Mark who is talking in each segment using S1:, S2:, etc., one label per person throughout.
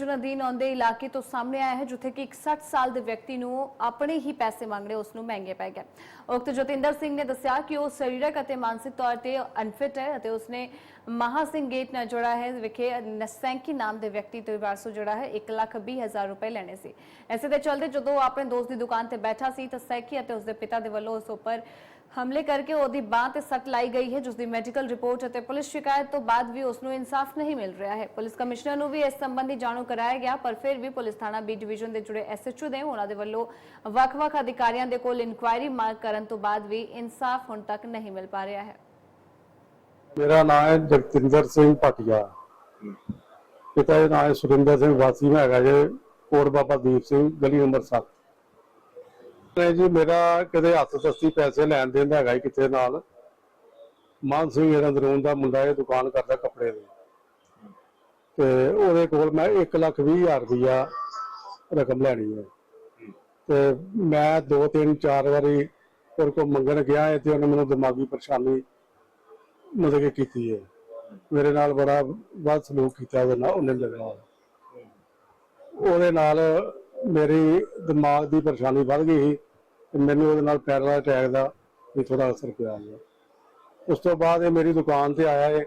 S1: Division ਅਧੀਨ ਆਉਂਦੇ ਇਲਾਕੇ ਤੋਂ ਸਾਹਮਣੇ ਆਇਆ ਹੈ, ਜਿੱਥੇ ਕਿ ਇੱਕ 60 ਸਾਲ ਦੇ ਵਿਅਕਤੀ ਨੂੰ ਆਪਣੇ ਹੀ ਪੈਸੇ ਮੰਗਣੇ ਉਸ ਨੂੰ ਮਹਿੰਗੇ ਪੈ ਗਏ। ਉਕਤ ਜਤਿੰਦਰ ਸਿੰਘ ਨੇ ਦੱਸਿਆ ਕਿ ਉਹ ਸਰੀਰਕ ਅਤੇ ਮਾਨਸਿਕ ਤੌਰ ਤੇ ਅਨਫਿਟ ਹੈ ਅਤੇ ਉਸਨੇ ਮਹਾ ਸਿੰਘ ਗੇਟ ਨਾਲ ਜੁੜਾ ਹੈ, ਵਿਖੇ ਨਸੈਂਕੀ ਨਾਮ ਦੇ ਵਿਅਕਤੀ ਤੋਂ ਵਾਰਸੋ ਜਿਹੜਾ ਹੈ 1 ਲੱਖ 20 ਹਜ਼ਾਰ ਰੁਪਏ ਲੈਣੇ ਸੀ। ਐਸੇ ਦੇ ਚਲਦੇ ਜਦੋਂ ਆਪਣੇ ਦੋਸਤ ਦੀ ਦੁਕਾਨ ਤੇ ਬੈਠਾ ਸੀ, ਤਾਂ ਸੈਕੀ ਅਤੇ ਉਸਦੇ ਪਿਤਾ ਦੇ ਵੱਲੋਂ ਉਸ ਉੱਪਰ ਹਮਲੇ ਕਰਕੇ ਉਹਦੀ ਬਾਹ ਤੇ ਸੱਟ ਲਾਈ ਗਈ ਹੈ, ਜਿਸ ਦੀ ਮੈਡੀਕਲ ਰਿਪੋਰਟ ਅਤੇ ਪੁਲਿਸ ਸ਼ਿਕਾਇਤ ਤੋਂ ਬਾਅਦ ਵੀ ਉਸ ਨੂੰ ਇਨਸਾਫ ਨਹੀਂ ਮਿਲ ਰਿਹਾ ਹੈ। ਪੁਲਿਸ ਕਮਿਸ਼ਨਰ ਨੂੰ ਵੀ ਇਸ ਸੰਬੰਧੀ ਜਾਣੂ ਕਰਾਇਆ ਗਿਆ, ਪਰ ਫਿਰ ਵੀ ਪੁਲਿਸ ਥਾਣਾ ਬੀ ਡਿਵੀਜ਼ਨ ਦੇ ਜੁੜੇ ਐਸਐਚਓ ਦੇ ਉਹਨਾਂ ਦੇ ਵੱਲੋਂ ਵੱਖ-ਵੱਖ ਅਧਿਕਾਰੀਆਂ ਦੇ ਕੋਲ ਇਨਕੁਆਇਰੀ ਮੰਗ ਕਰਨ ਤੋਂ ਬਾਅਦ ਵੀ ਇਨਸਾਫ ਹੁਣ ਤੱਕ ਨਹੀਂ ਮਿਲ ਪਾ ਰਿਹਾ ਹੈ।
S2: ਮੇਰਾ ਨਾਮ ਹੈ ਜਗਤਿੰਦਰ ਸਿੰਘ ਭਾਟੀਆ। ਪਿਤਾ ਦਾ ਨਾਮ ਹੈ ਸੁਰਿੰਦਰ ਸਿੰਘ ਵਾਸੀ, ਮੈਂ ਹੈਗਾ ਜੇ ਕੋਟ ਬਾਬਾ ਦੀਪ ਸਿੰਘ, ਗਲੀ ਨੰਬਰ 7 ਤੇ ਜੀ, ਮੇਰਾ ਕਦੇ ਹੱਥ ਸਸਤੀ ਪੈਸੇ ਲੈਣ ਦੇਣ ਦਾ ਹੈਗਾ ਜੀ ਕਿਤੇ ਨਾਲ। ਮਾਨ ਸਿੰਘ ਮੇਰਾ ਦਰੂਨ ਦਾ ਮੁੰਡਾ ਇਹ ਦੁਕਾਨ ਕਰਦਾ ਕੱਪੜੇ ਦੀ। ਤੇ ਉਹਦੇ ਕੋਲ ਮੈਂ 1 ਲੱਖ 20 ਹਜ਼ਾਰ ਰੁਪਇਆ ਰਕਮ ਲੈਣੀ ਹੈ ਤੇ ਮੈਂ ਦੋ, ਤਿੰਨ, ਚਾਰ ਵਾਰੀ ਉਹਦੇ ਕੋਲ ਮੰਗਣ ਗਿਆ ਹੈ ਤੇ ਉਹਨੇ ਮੈਨੂੰ ਦਿਮਾਗੀ ਪਰੇਸ਼ਾਨੀ ਮਤਲਬ ਕਿ ਕੀਤੀ ਹੈ। ਮੇਰੇ ਨਾਲ ਬੜਾ ਵੱਧ ਸਲੂਕ ਕੀਤਾ ਉਹਦੇ ਨਾਲ, ਉਹਨੇ ਲਗਾ ਉਹਦੇ ਨਾਲ ਮੇਰੀ ਦਿਮਾਗ ਦੀ ਪਰੇਸ਼ਾਨੀ ਵੱਧ ਗਈ ਸੀ। ਤੇ ਮੈਨੂੰ ਉਹਦੇ ਨਾਲ ਪੈਰਲਾ ਅਟੈਕ ਦਾ ਵੀ ਥੋੜਾ ਅਸਰ ਪਿਆ ਹੈ ਉਸ ਤੋਂ ਬਾਅਦ ਇਹ ਮੇਰੀ ਦੁਕਾਨ ਤੇ ਆਇਆ ਹੈ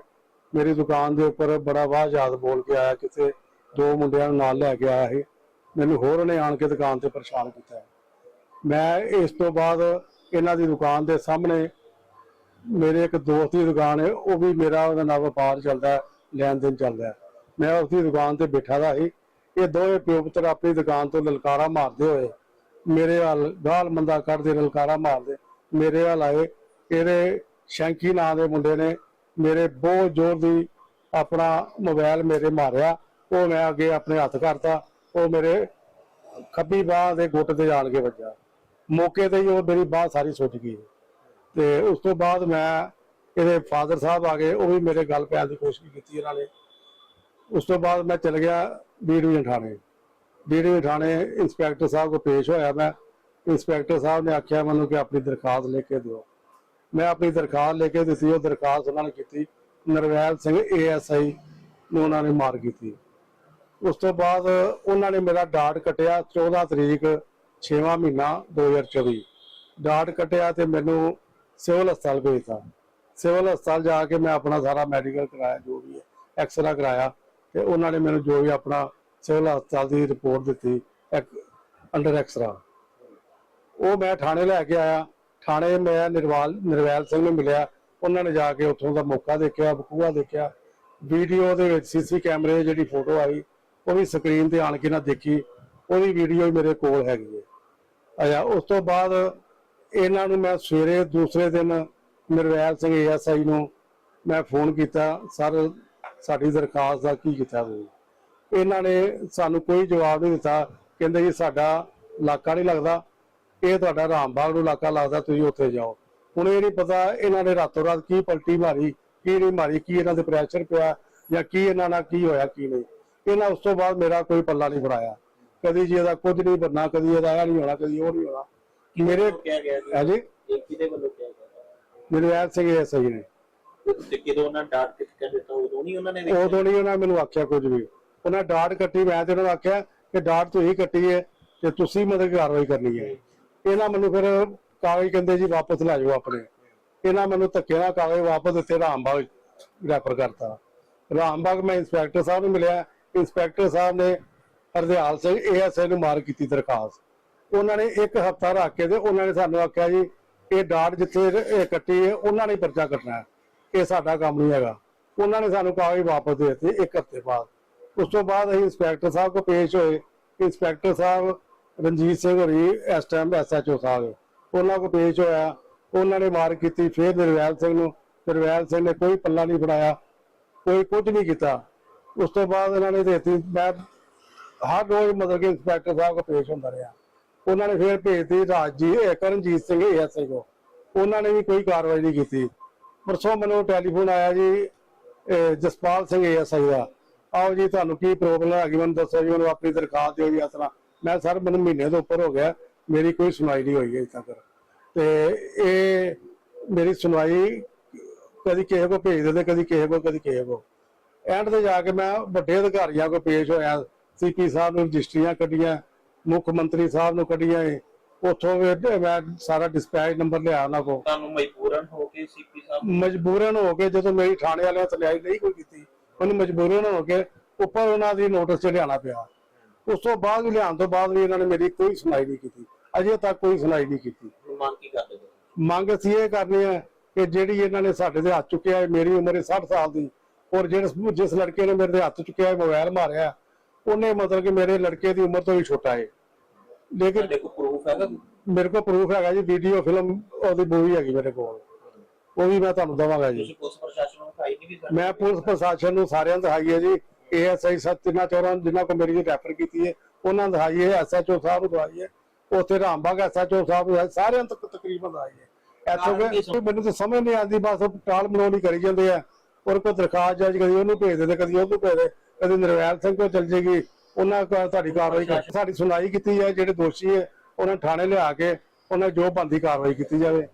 S2: ਮੇਰੀ ਦੁਕਾਨ ਦੇ ਉੱਪਰ ਬੜਾ ਵਾਹ ਯਾਦ ਬੋਲ ਕੇ ਆਇਆ, ਕਿਤੇ ਦੋ ਮੁੰਡਿਆਂ ਨੂੰ ਨਾਲ ਲੈ ਕੇ ਆਇਆ ਹੈ ਮੈਨੂੰ ਹੋਰ ਉਹਨੇ ਆਣ ਕੇ ਦੁਕਾਨ ਤੇ ਪਰੇਸ਼ਾਨ ਕੀਤਾ। ਮੈਂ ਇਸ ਤੋਂ ਬਾਅਦ ਇਹਨਾਂ ਦੀ ਦੁਕਾਨ ਦੇ ਸਾਹਮਣੇ ਮੇਰੇ ਇੱਕ ਦੋਸਤ ਦੀ ਦੁਕਾਨ ਹੈ, ਉਹ ਵੀ ਮੇਰਾ ਉਹਦਾ ਨਾਲ ਵਪਾਰ ਚੱਲਦਾ ਲੈਣ ਦੇਣ ਚੱਲਦਾ ਮੈਂ ਉਸ ਦੀ ਦੁਕਾਨ ਤੇ ਬੈਠਾ ਦਾ ਸੀ। ਇਹ ਦੋਵੇਂ ਪਿਓ ਪੁੱਤਰ ਆਪਣੀ ਦੁਕਾਨ ਤੋਂ ਲਲਕਾਰਾ ਮਾਰਦੇ ਹੋਏ ਮੇਰੇ ਵੱਲ ਗਾਲ ਮੰਦਾ ਕੱਢਦੇ ਲਲਕਾਰਾ ਮਾਰਦੇ। ਮੇਰੇ ਵੱਲ ਆਏ, ਇਹਦੇ ਸ਼ੈਂਕੀ ਨਾਂ ਦੇ ਮੁੰਡੇ ਨੇ ਮੇਰੇ ਬਹੁਤ ਜ਼ੋਰ ਦੀ ਆਪਣਾ ਮੋਬਾਈਲ ਮੇਰੇ ਮਾਰਿਆ। ਉਹ ਮੈਂ ਅੱਗੇ ਆਪਣੇ ਹੱਥ ਕਰਤਾ, ਉਹ ਮੇਰੇ ਖੱਬੀ ਬਾਹ ਦੇ ਗੁੱਟ ਤੇ ਜਾਣ ਕੇ ਵੱਜਾ। ਮੌਕੇ ਤੇ ਹੀ ਉਹ ਮੇਰੀ ਬਾਹ ਸਾਰੀ ਸੁੱਜ ਗਈ। ਤੇ ਉਸ ਤੋਂ ਬਾਅਦ ਮੈਂ ਇਹਦੇ ਫਾਦਰ ਸਾਹਿਬ ਆ ਗਏ, ਉਹ ਵੀ ਮੇਰੇ ਗੱਲ ਪੈਣ ਦੀ ਕੋਸ਼ਿਸ਼ ਕੀਤੀ ਇਹਨਾਂ ਨੇ। ਉਸ ਤੋਂ ਬਾਅਦ ਮੈਂ ਚਲ ਗਿਆ ਬੀ ਡਿਵੀਜ਼ਨ ਥਾਣੇ ਬੀ ਡਿਵੀਜ਼ਨ ਥਾਣੇ ਇੰਸਪੈਕਟਰ ਸਾਹਿਬ ਕੋ ਪੇਸ਼ ਹੋਇਆ, ਮੈਂ ਇੰਸਪੈਕਟਰ ਸਾਹਿਬ ਨੇ ਆਖਿਆ ਮੈਨੂੰ ਕਿ ਆਪਣੀ ਦਰਖਾਸਤ ਲਿਖ ਕੇ ਦਿਓ। ਮੈਂ ਆਪਣੀ ਦਰਖਾਸਤ ਲਿਖ ਕੇ ਦਿੱਤੀ, ਉਹ ਦਰਖਾਸਤ ਉਹਨਾਂ ਨੇ ਕੀਤੀ। ਨਰਵੈਲ ਸਿੰਘ ਏਐਸਆਈ ਨੂੰ ਉਹਨਾਂ ਨੇ ਮਾਰ ਕੀਤੀ। ਉਸ ਤੋਂ ਬਾਅਦ ਉਹਨਾਂ ਨੇ ਮੇਰਾ ਡਾਟ ਕਟਿਆ 14 ਤਰੀਕ 6ਵਾਂ ਮਹੀਨਾ 2024 ਡਾਟ ਕਟਿਆ ਤੇ ਮੈਨੂੰ ਸਿਵਲ ਹਸਪਤਾਲ ਭੇਜਤਾ। ਸਿਵਲ ਹਸਪਤਾਲ ਜਾ ਕੇ ਮੈਂ ਆਪਣਾ ਸਾਰਾ ਮੈਡੀਕਲ ਕਰਾਇਆ, ਜੋ ਵੀ ਹੈ, ਐਕਸਰਾ ਕਰਾਇਆ ਤੇ ਉਹਨਾਂ ਨੇ ਮੈਨੂੰ ਜੋ ਵੀ ਆਪਣਾ ਸਿਵਲ ਹਸਪਤਾਲ ਦੀ ਰਿਪੋਰਟ ਦਿੱਤੀ ਅੰਡਰ ਐਕਸਰਾ ਉਹ ਮੈਂ ਥਾਣੇ ਲੈ ਕੇ ਆਇਆ। ਥਾਣੇ ਮੈਂ ਨਿਰਵਾਲ, ਨਿਰਵੈਲ ਸਿੰਘ ਨੂੰ ਮਿਲਿਆ। ਉਹਨਾਂ ਨੇ ਜਾ ਕੇ ਉੱਥੋਂ ਦਾ ਮੌਕਾ ਦੇਖਿਆ ਬਕੂਆ ਦੇਖਿਆ। ਵੀਡੀਓ ਦੇ ਵਿੱਚ ਸੀਸੀ ਕੈਮਰੇ ਜਿਹੜੀ ਫੋਟੋ ਆਈ, ਉਹ ਵੀ ਸਕਰੀਨ ਤੇ ਆਣ ਕੇ ਨਾ ਦੇਖੀ। ਉਹਦੀ ਵੀਡੀਓ ਮੇਰੇ ਕੋਲ ਹੈਗੀ ਹੈ। ਆਇਆ, ਉਸ ਤੋਂ ਬਾਅਦ ਇਹਨਾਂ ਨੂੰ ਮੈਂ ਸਵੇਰੇ, ਦੂਸਰੇ ਦਿਨ ਨਿਰਵੈਲ ਸਿੰਘ ਏਐਸਆਈ ਨੂੰ ਮੈਂ ਫੋਨ ਕੀਤਾ, ਸਰ, ਸਾਡੀ ਦਰਖਾਸਤ ਦਾ ਕੀ ਕੀਤਾ ਤੁਸੀਂ? ਇਹਨਾਂ ਨੇ ਸਾਨੂੰ ਕੋਈ ਜਵਾਬ ਨਹੀਂ ਦਿੱਤਾ। ਕਹਿੰਦੇ ਜੀ ਸਾਡਾ ਇਲਾਕਾ ਨਹੀਂ ਲੱਗਦਾ। ਇਹ ਤੁਹਾਡਾ ਰਾਮਬਾਗ ਨੂੰ ਇਲਾਕਾ ਲੱਗਦਾ ਤੁਸੀਂ ਉੱਥੇ ਜਾਓ। ਹੁਣ ਇਹ ਨਹੀਂ ਪਤਾ ਇਹਨਾਂ ਨੇ ਰਾਤੋਂ ਰਾਤ ਕੀ ਪਲਟੀ ਮਾਰੀ ਕੀ ਨਹੀਂ ਮਾਰੀ ਕੀ ਇਹਨਾਂ ਦੇ ਪ੍ਰੈਸ਼ਰ ਪਿਆ ਜਾਂ ਕੀ ਇਹਨਾਂ ਨਾਲ ਕੀ ਹੋਇਆ ਕੀ ਨਹੀਂ। ਇਹਨਾਂ ਉਸ ਤੋਂ ਬਾਅਦ ਮੇਰਾ ਕੋਈ ਪੱਲਾ ਨਹੀਂ ਫੜਾਇਆ। ਕਦੀ ਜੀ ਇਹਦਾ ਕੁਝ ਨਹੀਂ ਬਣਨਾ ਕਦੀ ਇਹਦਾ ਇਹ ਨਹੀਂ ਹੋਣਾ ਕਦੀ ਉਹ ਨਹੀਂ ਹੋਣਾ। ਮੇਰੇ
S3: ਕਿਹਾ ਗਿਆ ਜੀ?
S2: ਹੈ ਜੀ?
S3: ਇਹ ਕਿਹਦੇ ਵੱਲੋਂ ਕਿਹਾ ਗਿਆ?
S2: ਨਿਰਵੈਰ ਸਿੰਘ ਇਹ ਸਹੀ ਨੇ।
S3: ਤੇ ਕਿਦੋਂ ਉਹਨਾਂ ਡਾਟ ਕਿੱਥੇ ਦਿੱਤਾ ਉਦੋਂ ਨਹੀਂ ਉਹਨਾਂ ਨੇ?
S2: ਉਦੋਂ ਨਹੀਂ ਉਹਨਾਂ ਮੈਨੂੰ ਆਖਿਆ ਕੁਝ ਵੀ। ਉਹਨਾਂ ਡਾਟ ਕੱਟੀ, ਮੈਂ ਤੇ ਉਹਨਾਂ ਨੂੰ ਆਖਿਆ ਕਿ ਡਾਟ ਤੁਸੀਂ ਕੱਟੀ ਹੈ ਤੇ ਤੁਸੀਂ ਮਤਲਬ ਕਾਰਵਾਈ ਕਰਨੀ ਹੈ ਇਹਨਾਂ ਮੈਨੂੰ ਫਿਰ ਕਾਗਜ਼ ਕਹਿੰਦੇ ਜੀ ਵਾਪਸ ਲੈ ਜਾਓ ਆਪਣੇ। ਇਹਨਾਂ ਮੈਨੂੰ ਧੱਕੇ ਨਾਲ ਕਾਗਜ਼ ਵਾਪਸ ਦਿੱਤੇ, ਰਾਮਬਾਗ ਰੈਫਰ ਕਰਤਾ। ਰਾਮਬਾਗ ਮੈਂ ਇੰਸਪੈਕਟਰ ਸਾਹਿਬ ਨੂੰ ਮਿਲਿਆ। ਇੰਸਪੈਕਟਰ ਸਾਹਿਬ ਨੇ ਹਰਦਿਆਲ ਸਿੰਘ ਏਐਸਆਈ ਨੂੰ ਮਾਰ ਕੀਤੀ ਦਰਖਾਸਤ। ਉਹਨਾਂ ਨੇ ਇੱਕ ਹਫਤਾ ਰੱਖ ਕੇ ਤੇ ਉਹਨਾਂ ਨੇ ਸਾਨੂੰ ਆਖਿਆ ਜੀ, ਇਹ ਡਾਟ ਜਿੱਥੇ ਕੱਟੀ ਹੈ ਉਹਨਾਂ ਨੇ ਪਰਚਾ ਕੱਟਣਾ। ਇਹ ਸਾਡਾ ਕੰਮ ਨਹੀਂ ਹੈਗਾ। ਉਹਨਾਂ ਨੇ ਸਾਨੂੰ ਕਾਗਜ਼ ਵਾਪਸ ਦੇ ਦਿੱਤੇ ਇੱਕ ਹਫ਼ਤੇ ਬਾਅਦ। ਉਸ ਤੋਂ ਬਾਅਦ ਅਸੀਂ ਇੰਸਪੈਕਟਰ ਸਾਹਿਬ ਕੋ ਪੇਸ਼ ਹੋਏ ਇੰਸਪੈਕਟਰ ਸਾਹਿਬ ਰਣਜੀਤ ਸਿੰਘ ਹੋਰੀ ਇਸ ਟਾਈਮ ਐਸਐਚਓ ਸਾਹਿਬ ਉਹਨਾਂ ਕੋ ਪੇਸ਼ ਹੋਇਆ, ਉਹਨਾਂ ਨੇ ਮਾਰ ਕੀਤੀ, ਫਿਰ ਨਿਰਵੈਲ ਸਿੰਘ ਨੂੰ, ਨਿਰਵੈਲ ਸਿੰਘ ਨੇ ਕੋਈ ਪੱਲਾ ਨਹੀਂ ਫੜਾਇਆ, ਕੋਈ ਕੁਝ ਨਹੀਂ ਕੀਤਾ। ਉਸ ਤੋਂ ਬਾਅਦ ਇਹਨਾਂ ਨੇ ਦੇਤੀ, ਮੈਂ ਹਰ ਰੋਜ਼ ਮਤਲਬ ਕਿ ਇੰਸਪੈਕਟਰ ਸਾਹਿਬ ਕੋ ਪੇਸ਼ ਹੁੰਦਾ ਰਿਹਾ। ਉਹਨਾਂ ਨੇ ਫਿਰ ਭੇਜਤੀ ਰਾਜੀ ਇਹ ਕਰਨਜੀਤ ਸਿੰਘ ਐਸਆਈ ਕੋ ਉਹਨਾਂ ਨੇ ਵੀ ਕੋਈ ਕਾਰਵਾਈ ਨਹੀਂ ਕੀਤੀ। ਪਰਸੋਂ ਮੈਨੂੰ ਟੈਲੀਫੋਨ ਆਇਆ ਜੀ ਜਸਪਾਲ ਸਿੰਘ ਐਸਆਈ ਦਾ। ਆਓ ਜੀ ਤੁਹਾਨੂੰ ਕੀ ਪ੍ਰੋਬਲਮ ਹੈਗੀ ਮੈਨੂੰ ਦੱਸੋ ਜੀ ਮੈਨੂੰ ਆਪਣੀ ਦਰਖਾਸਤ ਦਿਓ ਜੀ ਇਸ ਤਰ੍ਹਾਂ। ਮੈਂ ਸਰ ਮੈਨੂੰ ਮਹੀਨੇ ਤੋਂ ਉੱਪਰ ਹੋ ਗਿਆ। ਮੇਰੀ ਕੋਈ ਸੁਣਵਾਈ ਨਹੀਂ ਹੋਈ ਅਜੇ ਤੱਕ। ਤੇ ਇਹ ਮੇਰੀ ਸੁਣਵਾਈ ਕਦੀ ਕਿਸੇ ਕੋ ਭੇਜ ਦਿੰਦੇ ਕਦੀ ਕਿਸੇ ਕੋ ਕਦੀ ਕਿਸੇ ਕੋ ਐਂਡ ਤੇ ਜਾ ਕੇ ਮੈਂ ਵੱਡੇ ਅਧਿਕਾਰੀਆਂ ਕੋ ਪੇਸ਼ ਹੋਇਆ। ਸੀਪੀ ਸਾਹਿਬ ਨੂੰ ਰਜਿਸਟਰੀਆਂ ਕੱਢੀਆਂ ਮੁੱਖ ਮੰਤਰੀ ਸਾਹਿਬ ਨੂੰ ਕੱਢੀਆਂ। ਉੱਥੋਂ ਮੈਂ ਸਾਰਾ ਡਿਸਪੈਚ ਨੰਬਰ ਲਿਆ ਉਹਨਾਂ ਕੋਲ।
S3: ਤੁਹਾਨੂੰ ਮਜਬੂਰਨ ਹੋ ਕੇ ਸੀਪੀ ਸਾਹਿਬ
S2: ਮਜਬੂਰਨ ਹੋ ਕੇ ਜਦੋਂ ਮੇਰੀ ਥਾਣੇ ਵਾਲਿਆਂ ਤਲਿਆਈ ਨਹੀਂ ਕੋਈ ਕੀਤੀ ਉਹਨੂੰ ਮਜਬੂਰਨ ਹੋ ਕੇ ਉੱਪਰ ਉਹਨਾਂ ਦੀ ਨੋਟਿਸ ਚ ਲਿਆਣਾ ਪਿਆ। ਉਸ ਤੋਂ ਬਾਅਦ ਲਿਆਉਣ ਤੋਂ ਬਾਅਦ ਵੀ ਇਹਨਾਂ ਨੇ ਮੇਰੀ ਕੋਈ ਸੁਣਾਈ ਨਹੀਂ ਕੀਤੀ। ਅਜੇ ਤੱਕ ਕੋਈ ਸੁਣਾਈ ਨਹੀਂ ਕੀਤੀ।
S3: ਮੰਗ ਕੀ ਕਰਦੇ
S2: ਮੰਗ ਅਸੀਂ ਇਹ ਕਰਨੀ ਹੈ ਕਿ ਜਿਹੜੀ ਇਹਨਾਂ ਨੇ ਸਾਡੇ ਦੇ ਹੱਥ ਚੁੱਕਿਆ ਹੈ ਮੇਰੀ ਉਮਰ ਹੈ 60 ਸਾਲ ਦੀ ਔਰ ਜਿਹੜੇ ਜਿਸ ਲੜਕੇ ਨੇ ਮੇਰੇ ਦੇ ਹੱਥ ਚੁੱਕਿਆ ਹੈ ਮੋਬਾਈਲ ਮਾਰਿਆ ਉਹਨੇ ਮਤਲਬ ਕਿ ਮੇਰੇ ਲੜਕੇ ਦੀ ਉਮਰ ਤੋਂ ਵੀ ਛੋਟਾ ਹੈ। ਲੇਕਿਨ
S3: ਪ੍ਰੂਫ ਹੈਗਾ
S2: ਮੇਰੇ ਕੋਲ ਪ੍ਰੂਫ ਹੈਗਾ ਜੀ ਵੀਡੀਓ ਫਿਲਮ ਉਹਦੀ ਮੂਵੀ ਹੈਗੀ ਮੇਰੇ ਕੋਲ। ਉਹ ਵੀ ਮੈਂ ਤੁਹਾਨੂੰ ਦਵਾਂਗਾ ਜੀ।
S3: ਤੁਸੀਂ ਪੁਲਿਸ ਪ੍ਰਸ਼ਾਸਨ ਨਹੀਂ ਵੀ
S2: ਮੈਂ ਪੁਲਿਸ ਪ੍ਰਸ਼ਾਸਨ ਨੂੰ ਸਾਰਿਆਂ ਨੂੰ ਦਿਖਾਈ ਹੈ ਜੀ ਏਐਸਆਈ ਸਤਿਨਾ ਚੌਰਾਂ ਜਿਨ੍ਹਾਂ ਕੋ ਮੇਰੀ ਰੈਫਰ ਕੀਤੀ ਹੈ ਉਹਨਾਂ ਨੂੰ ਦਿਖਾਈ ਹੈ ਐਸਐਚਓ ਸਾਹਿਬ ਨੂੰ ਦਿਖਾਈ ਹੈ ਉੱਥੇ ਰਾਮਬਾਗ ਐਸਐਚਓ ਸਾਹਿਬ ਨੂੰ ਸਾਰਿਆਂ ਤੱਕ ਤਕਰੀਬਨ ਦਿਖਾਈ ਹੈ।
S3: ਕੀ
S2: ਕਿ ਮੈਨੂੰ ਤਾਂ ਸਮਝ ਨਹੀਂ ਆਉਂਦੀ ਬਸ ਟਾਲ ਮਲੋਲੀ ਕਰੀ ਜਾਂਦੇ ਆ ਔਰ ਕੋਈ ਦਰਖਾਸਤ ਜੱਜ ਕਦੀ ਉਹਨੂੰ ਭੇਜ ਦੇ ਕਦੀ ਉਹਨੂੰ ਭੇਜ ਦੇ ਕਦੀ ਨਿਰਵੈਲ ਸਿੰਘ ਕੋਲ ਚਲ ਜੇਗੀ ਉਹਨਾਂ ਕੋਲ ਤੁਹਾਡੀ ਕਾਰਵਾਈ ਕਰ ਸਾਡੀ ਸੁਣਾਈ ਕੀਤੀ ਹੈ ਜਿਹੜੇ ਦੋਸ਼ੀ ਹੈ ਉਹਨਾਂ ਥਾਣੇ ਲਿਆ ਕੇ ਉਹਨਾਂ ਜੋ ਬੰਦੀ ਕਾਰਵਾਈ ਕੀਤੀ ਜਾਵੇ।